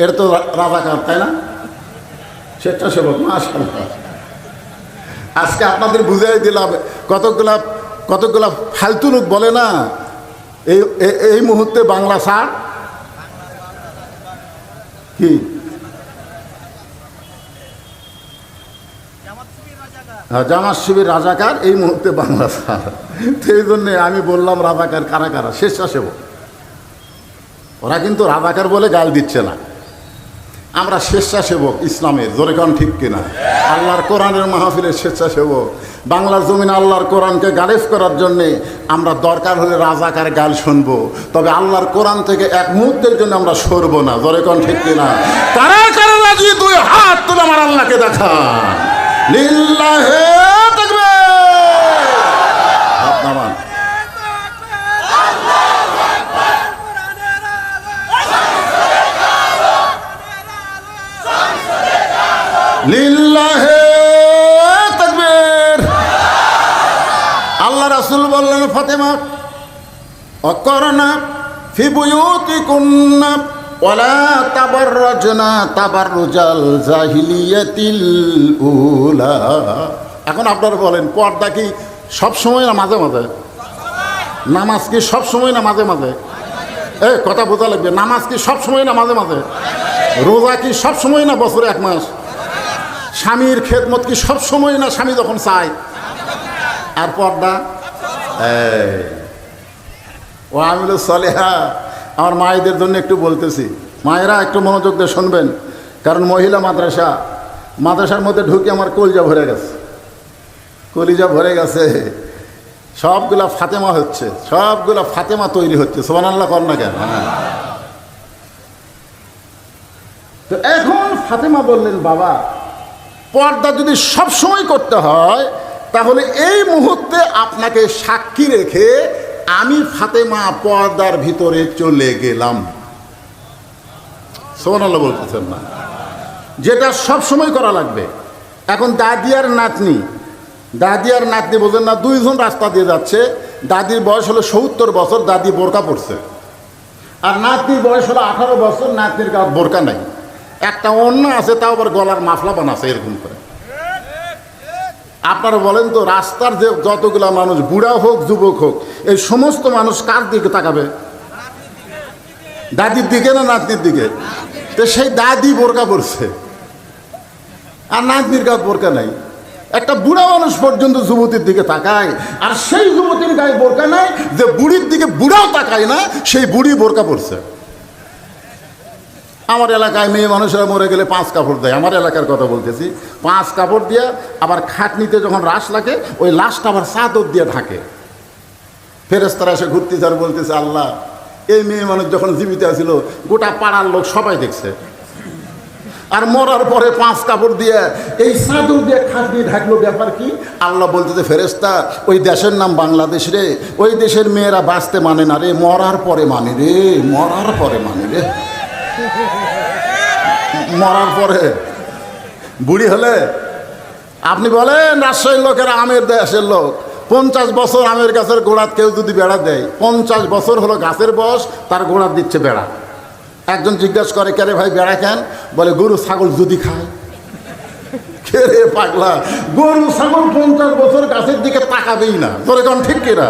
এর তো রাজাকার তাই না? স্বেচ্ছাসেবক মাশাল্লাহ আজকে আপনাদের বুঝাই দিলাম কতগুলা কতগুলা ফালতু লোক বলে না এই এই মুহূর্তে বাংলা সার কি? হ্যাঁ, জামাত শিবির রাজাকার এই মুহূর্তে বাংলা সার এই জন্যে আমি বললাম রাজাকার কারা কারা স্বেচ্ছাসেবক। ওরা কিন্তু রাজাকার বলে গাল দিচ্ছে না। আমরা স্বেচ্ছাসেবক ইসলামের জোরে কান ঠিক কিনা? আল্লাহর কোরআনের মাহফিলের স্বেচ্ছাসেবক। বাংলার জমিন আল্লাহর কোরআনকে গালেফ করার জন্যে আমরা দরকার হলে রাজাকার গাল শুনব। তবে আল্লাহর কোরআন থেকে এক মুহূর্তের জন্য আমরা সরব না, জোরে কান ঠিক কিনা? কারা কারা লাগিয়ে দুই হাত তুলে আমার আল্লাহকে দেখা লিল্লাহে তাকবীর হাত নামান লিল্লাহে তাকবীর। আল্লাহ রাসুল বললেন, ফাতেমা, অকরনা ফি বুয়ুতিকুন্না ওয়ালা তাবাররাজনা তাবাররুজাল জাহিলিয়াতিল উলা। এখন আপনারা বলেন, পর্দা কি সব সময় না মাঝে মাঝে? নামাজ কি সব সময় না মাঝে মাঝে? এ কথা বোঝা লাগবে, নামাজ কি সব সময় না মাঝে মাঝে? রোজা কি সব সময় না বছরে এক মাস? স্বামীর খেদমত কি সব সময় না স্বামী যখন চায়? আর পর্দা? ও আমিল সলেহা, আমার মায়েদের জন্য একটু বলতেছি। মায়েরা একটু মনোযোগ দিয়ে শুনবেন, কারণ মহিলা মাদ্রাসা, মাদ্রাসার মধ্যে ঢুকে আমার কলজা ভরে গেছে। কলিজা ভরে গেছে। সবগুলা ফাতেমা হচ্ছে, সবগুলা ফাতেমা তৈরি হচ্ছে সোমান আল্লাহ কর না কেন? হ্যাঁ। তো এখন ফাতেমা বললেন, বাবা পর্দা যদি সব সময় করতে হয়, তাহলে এই মুহূর্তে আপনাকে সাক্ষী রেখে আমি ফাতেমা পর্দার ভিতরে চলে গেলাম। সোনাল্লাহ বলতেছেন না। যেটা সব সময় করা লাগবে। এখন দাদি আর নাতনি। দাদি আর নাতনি বোঝেন না, দুইজন রাস্তা দিয়ে যাচ্ছে। দাদির বয়স হলো সত্তর বছর, দাদি বোরকা পড়ছে আর নাতনির বয়স হলো আঠারো বছর, নাতনির গা বোরকা নাই। একটা অন্য আছে, তাও আবার গলার মাফলা বানাছে এরকম করে। আপনারা বলেন তো, রাস্তার যে যতগুলা মানুষ, বুড়া হোক, যুবক হোক, এই সমস্ত মানুষ কার দিকে তাকাবে? দাদির দিকে না নাতনির দিকে? তো সেই দাদি বোরকা পড়ছে আর নাতনির গায়ে বোরকা নাই। একটা বুড়া মানুষ পর্যন্ত যুবতীর দিকে তাকায়, আর সেই যুবতীর গায়ে বোরকা নাই যে বুড়ির দিকে বুড়াও তাকায় না, সেই বুড়ি বোরকা পড়ছে আমার এলাকায় মেয়ে মানুষেরা মরে গেলে পাঁচ কাপড় দেয়। আমার এলাকার কথা বলতেছি। পাঁচ কাপড় দিয়ে আবার খাটনিতে যখন রাস লাগে, ওই লাশটা আবার চাদর দিয়ে ঢাকে। ফেরেস্তারা এসে ঘুরতে যার বলতেছে, আল্লাহ, এই মেয়ে মানুষ যখন জীবিত আছিল, গোটা পাড়ার লোক সবাই দেখছে। আর মরার পরে পাঁচ কাপড় দিয়ে এই চাদর দিয়ে খাটনি ঢাকলো, ব্যাপার কি? আল্লাহ বলতেছে ফেরেস্তা ওই দেশের নাম বাংলাদেশ রে। ওই দেশের মেয়েরা বাঁচতে মানে না রে, মরার পরে মানে রে, মরার পরে মানে রে। মরার পরে বুড়ি হলে আপনি বলেন রাজশাহীর লোকেরা আমের দেশের লোক। পঞ্চাশ বছর আমের গাছের গোড়াত কেউ যদি বেড়া দেয়, পঞ্চাশ বছর হলো গাছের বয়স, তার গোড়াত দিচ্ছে বেড়া। একজন জিজ্ঞাসা করে, কে রে ভাই, বেড়া কেন? বলে, গরু, ছাগল যদি খায়। কে রে পাগলা। গরু, ছাগল পঞ্চাশ বছর গাছের দিকে তাকাবেই না। তোর এখন ঠিক কিনা?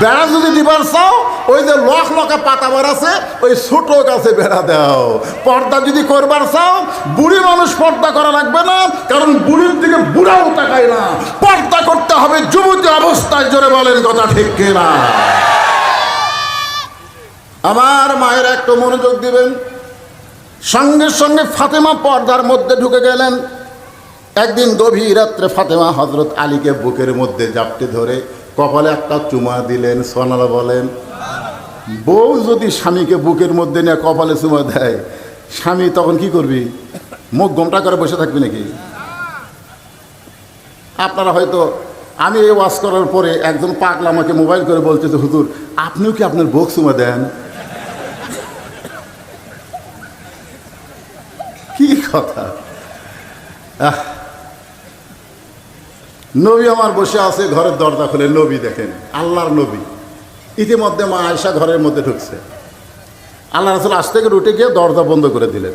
বেড়া যদি দিবার চাও, ওই যে লখ লকা পাতাবার আছে, ওই ছোট গাছে বেড়া দাও। পর্দা যদি করবার চাও, বুড়ি মানুষ পর্দা করা লাগবে না, কারণ বুড়ির দিকে বুড়াও তাকায় না। পর্দা করতে হবে যুবতী অবস্থায়, জোরে বলেন কথা ঠিক কিনা? আমার মায়ের একটু মনোযোগ দিবেন। সঙ্গে সঙ্গে ফাতেমা পর্দার মধ্যে ঢুকে গেলেন। একদিন গভীর রাত্রে ফাতেমা হজরত আলীকে বুকের মধ্যে জাপটে ধরে কপালে একটা চুমা দিলেন, সোনালা বলেন, বউ যদি স্বামীকে বুকের মধ্যে নিয়ে কপালে চুমা দেয়, স্বামী তখন কি করবি? মুখ গোমটা করে বসে থাকবি নাকি? আপনারা হয়তো, আমি এই ওয়াশ করার পরে একজন পাগলা আমাকে মোবাইল করে বলছে যে হুজুর, আপনিও কি আপনার বুক চুমা দেন? কি কথা? আহ নবী আমার বসে আছে, ঘরের দরজা খুলে নবী দেখেন, আল্লাহর নবী। ইতিমধ্যে মা আয়সা ঘরের মধ্যে ঢুকছে। আল্লাহ রাসুল আজ থেকে উঠে গিয়ে দরজা বন্ধ করে দিলেন।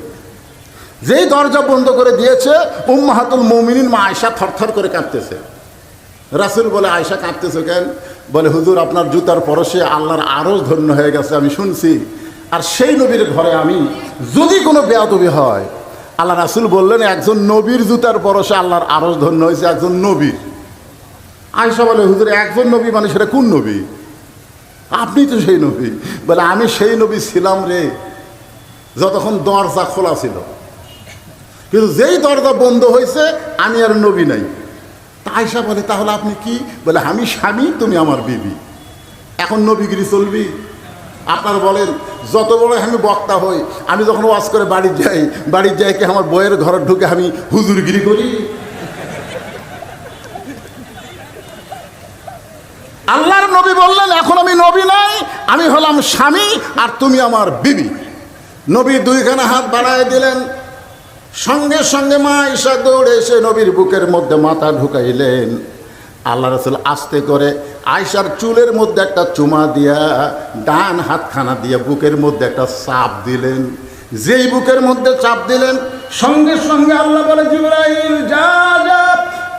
যেই দরজা বন্ধ করে দিয়েছে, উম্মাহাতুল মৌমিনিন মা আয়সা থরথর করে কাঁদতেছে। রাসুল বলে আয়সা কাঁদতেছে কেন? বলে, হুজুর, আপনার জুতার পরশে আল্লাহর আরও ধন্য হয়ে গেছে, আমি শুনছি। আর সেই নবীর ঘরে আমি যদি কোনো বেয়াদবি হয়, আল্লাহ রাসুল বললেন, একজন নবীর জুতার পরশে আল্লাহর আরও ধন্য হয়েছে, একজন নবীর। আয়সা বলে, হুজুর, একজন নবী মানে সেটা কোন নবী? আপনি তো সেই নবী। বলে, আমি সেই নবী ছিলাম রে, যতক্ষণ দরজা খোলা ছিল। কিন্তু যেই দরজা বন্ধ হয়েছে, আমি আর নবী নাই। আয়সা বলে, তাহলে আপনি কি? বলে, আমি স্বামী, তুমি আমার বিবি। এখন নবীগিরি চলবি? আপনার বলেন, যত বড় আমি বক্তা হই, আমি যখন ওয়াজ করে বাড়ি যাই বাড়ির যাই কি আমার বইয়ের ঘরে ঢুকে আমি হুজুরগিরি করি? আল্লাহর নবী বললেন, এখন আমি নবী নাই, আমি হলাম স্বামী আর তুমি আমার বিবি। নবী দুইখানা হাত বাড়ায় দিলেন। সঙ্গে সঙ্গে মা ঈশা দৌড়ে এসে নবীর বুকের মধ্যে মাথা ঢুকাইলেন। আল্লাহ রসুল আস্তে করে আয়সার চুলের মধ্যে একটা চুমা দিয়া, ডান হাতখানা দিয়ে বুকের মধ্যে একটা চাপ দিলেন। যেই বুকের মধ্যে চাপ দিলেন, সঙ্গে সঙ্গে আল্লাহ বলে, জিব্রাইল, যা যা,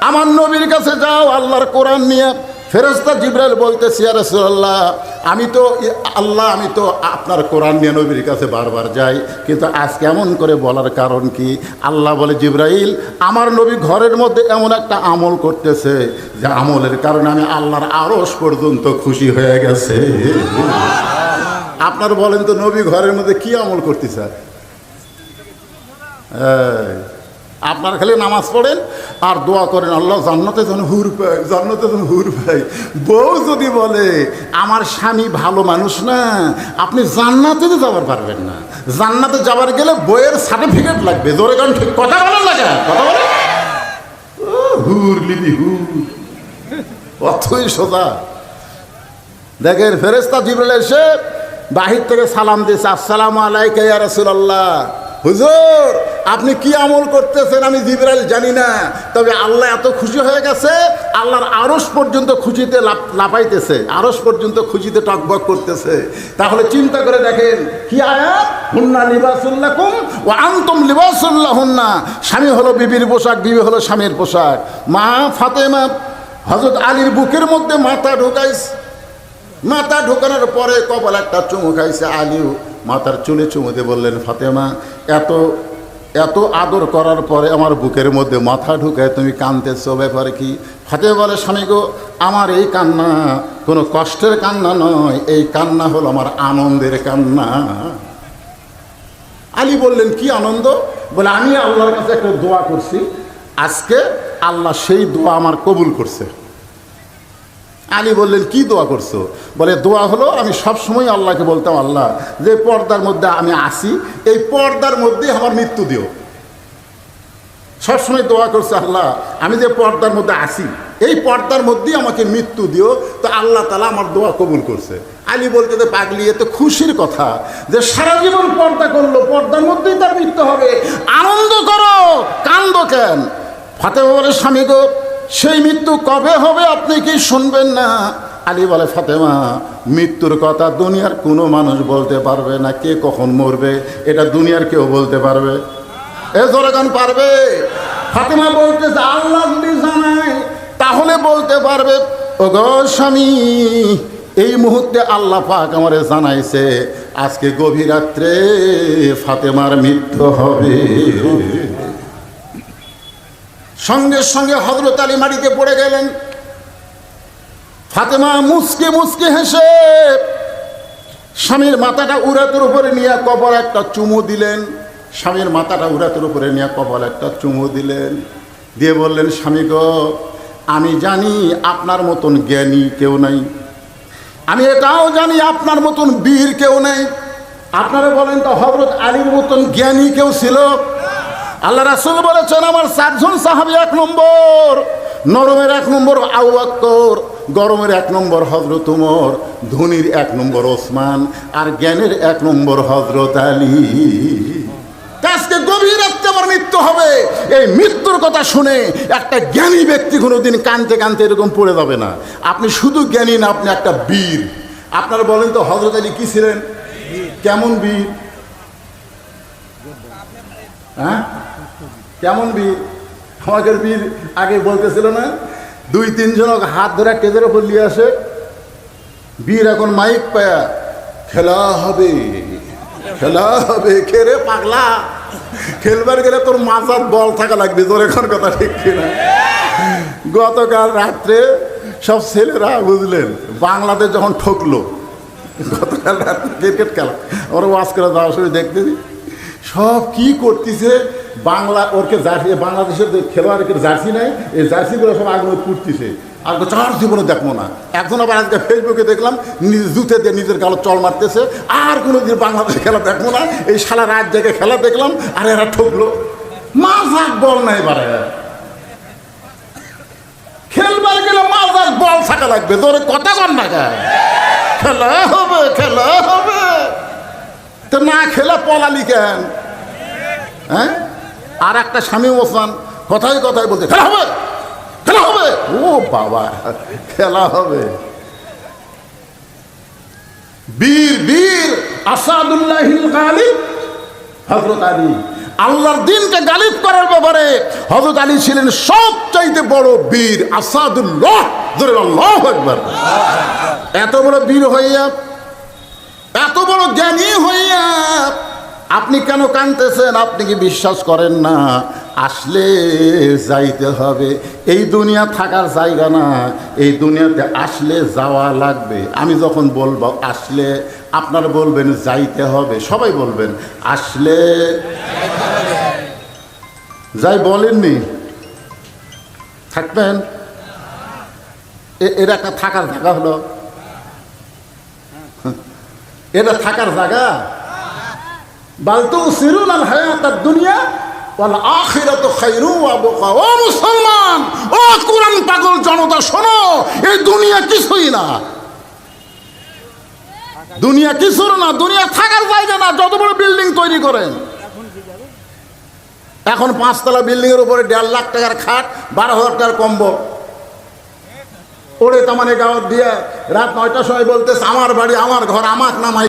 আমার নবীর কাছে যাও, আল্লাহর কোরআন নিয়ে ফেরেস্তা জিব্রাইল বলতেছি আর রাসূলুল্লাহ, আমি তো, আল্লাহ, আমি তো আপনার কোরআন নিয়ে নবীর কাছে বারবার যাই, কিন্তু আজ কেমন করে বলার কারণ কি? আল্লাহ বলে, জিব্রাইল, আমার নবী ঘরের মধ্যে এমন একটা আমল করতেছে, যে আমলের কারণে আমি আল্লাহর আরস পর্যন্ত খুশি হয়ে গেছে। আপনার বলেন তো, নবী ঘরের মধ্যে কি আমল করতে স্যার আপনার খালি নামাজ পড়েন আর দোয়া করেন, আল্লাহ জান্নাতে যেন হুর পাই জান্নাতে যেন হুর পাই বউ যদি বলে, আমার স্বামী ভালো মানুষ না, আপনি জান্নাতে তো যাবার পারবেন না। জান্নাতে যাবার গেলে বইয়ের সার্টিফিকেট লাগবে। জোরে কারণ ঠিক, কথা বলেন না কথা বলেন। হুর লিবি হুর। অথই সোজা। দেখেন ফেরেস্তা জিবরাল এসে বাহির থেকে সালাম দিয়েছে, আসসালামু আলাইকা ইয়া রাসূলুল্লাহ। হুজুর আপনি কি আমল করতেছেন আমি জিবরাইল জানি না। তবে আল্লাহ এত খুশি হয়ে গেছে, আল্লাহর আরস পর্যন্ত খুশিতে লাপ- লাপাইতেছে আরস পর্যন্ত খুশিতে টকবক করতেছে। তাহলে চিন্তা করে দেখেন, কি আয়াত? হুন্না লিবাসুল্লাকুম ও আন্তম লিবাসুল্লাহ হুন্না স্বামী হলো বিবির পোশাক, বিবি হলো স্বামীর পোশাক। মা ফাতেমা হজরত আলীর বুকের মধ্যে মাথা ঢুকাইছে মাথা ঢোকানোর পরে কপাল একটা চুমু খাইছে আলিও। মাথার চুলে চুমুতে বললেন, ফাতেমা, এত এত আদর করার পরে আমার বুকের মধ্যে মাথা ঢুকায় তুমি কানতেছ ব্যাপারে কি? ফাতেমা বলে, স্বামী গো, আমার এই কান্না কোনো কষ্টের কান্না নয়, এই কান্না হলো আমার আনন্দের কান্না। আলী বললেন, কি আনন্দ? বলে, আমি আল্লাহর কাছে একটা দোয়া করছি, আজকে আল্লাহ সেই দোয়া আমার কবুল করছে। আলী বললেন, কি দোয়া করছ? বলে, দোয়া হলো আমি সব সময় আল্লাহকে বলতাম, আল্লাহ, যে পর্দার মধ্যে আমি আসি, এই পর্দার মধ্যে আমার মৃত্যু দিও। সবসময় দোয়া করছে, আল্লাহ, আমি যে পর্দার মধ্যে আসি, এই পর্দার মধ্যেই আমাকে মৃত্যু দিও, তো আল্লাহ তালা আমার দোয়া কবুল করছে। আলী বলতে, যে পাগলি, এ তো খুশির কথা যে সারা জীবন পর্দা করল, পর্দার মধ্যেই তার মৃত্যু হবে। আনন্দ করো, কান্দ কেন? বলে, স্বামী গো সেই মৃত্যু কবে হবে আপনি কি শুনবেন না? আলী বলে, ফাতেমা, মৃত্যুর কথা দুনিয়ার কোনো মানুষ বলতে পারবে না, কে কখন মরবে, এটা দুনিয়ার কেউ বলতে পারবে। এ জোরগান পারবে? ফাতেমা বলতেছে আল্লাহ জানায় তাহলে বলতে পারবে ও স্বামী, এই মুহূর্তে আল্লাহ পাক আমারে জানাইছে, আজকে গভীর রাত্রে ফাতেমার মৃত্যু হবে। সঙ্গে সঙ্গে হজরত আলী মাটিতে পড়ে গেলেন। ফাতেমা মুসকে মুসকে হেসে স্বামীর মাথাটা উড়াতের উপরে নিয়ে কবর একটা চুমু দিলেন। স্বামীর মাথাটা উড়াতের উপরে নিয়ে কবর একটা চুমু দিলেন। দিয়ে বললেন, স্বামী গো, আমি জানি আপনার মতন জ্ঞানী কেউ নাই। আমি এটাও জানি আপনার মতন বীর কেউ নেই। আপনারা বলেন তো হজরত আলীর মতন জ্ঞানী কেউ ছিল? আল্লাহ রাসুল বলেছেন, আমার চারজন সাহাবি এক নম্বর, নরমের এক নম্বর আউ আক্কর গরমের এক নম্বর হজরত উমর, ধনির এক নম্বর ওসমান, আর জ্ঞানের এক নম্বর হজরত আলী। আজকে গভীর রাত্রে আমার মৃত্যু হবে। এই মৃত্যুর কথা শুনে একটা জ্ঞানী ব্যক্তি কোনোদিন কানতে কানতে এরকম পড়ে যাবে না। আপনি শুধু জ্ঞানী না, আপনি একটা বীর। আপনারা বলেন তো হজরত আলী কি ছিলেন? কেমন বীর? হ্যাঁ? কেমন বীর আমাকে বীর আগে বলতেছিল না, দুই তিনজন ওকে হাত ধরে টেজের ওপর নিয়ে আসে। বীর এখন মাইক পায়া, খেলা হবে খেলা হবে খেরে পাগলা? খেলবার গেলে তোর মাথার বল থাকা লাগবে তোর এখন কথা ঠিক কিনা? গতকাল রাত্রে সব ছেলেরা বুঝলেন, বাংলাদেশ যখন ঠকলো, গতকাল রাত্রে ক্রিকেট খেলা ওরা ওয়াজ করে যাওয়ার সময় দেখতে দিই সব কি করতেছে? বাংলা ওরকে জার্সি বাংলাদেশের যে খেলোয়াড়ের জার্সি নাই এই জার্সিগুলো সব আগুনে পুড়তেছে আর চার জীবনে দেখব না। একজন আবার আজকে ফেসবুকে দেখলাম জুতে দিয়ে নিজের গালো চল মারতেছে। আর কোনো দিন বাংলাদেশের খেলা দেখব না। এই সারা রাত জেগে খেলা দেখলাম, আর এরা ঠকলো। মাঝাক বল নাই এবারে। খেলবার গেলে মাঝাক বল থাকা লাগবে। তোর কথা কর না খেলা হবে খেলা হবে। তো না খেলে পলালি কেন? হ্যাঁ? আর একটা স্বামী ওসমান কথায় কথায় বলতে, খেলা হবে খেলা হবে। ও বাবা, খেলা হবে। বীর বীর, আসাদুল্লাহিল গালিব হজরত আলী। আল্লাহর দিনকে গালিব করার ব্যাপারে হজরত আলী ছিলেন সবচাইতে বড় বীর, আসাদুল্লাহ। ধরে আল্লাহ একবার এত বড় বীর হইয়া, এত বড় জ্ঞানী হইয়া আপনি কেন কানতেছেন আপনি কি বিশ্বাস করেন না? আসলে যাইতে হবে। এই দুনিয়া থাকার জায়গা না। এই দুনিয়াতে আসলে যাওয়া লাগবে। আমি যখন বলব আসলে, আপনারা বলবেন যাইতে হবে। সবাই বলবেন আসলে। যাই বলেননি। থাকবেন? এর একটা থাকার জায়গা হলো। এটা থাকার জায়গা? বিল্ডিং তৈরি করেন। এখন পাঁচতলা উপরে দেড় লাখ টাকার খাট, বারো হাজার টাকার কম্বল। ওরে তামানে গাঁত দিয়ে রাত নয়টার সময় বলতেছে, আমার বাড়ি, আমার ঘর আমাক নামাই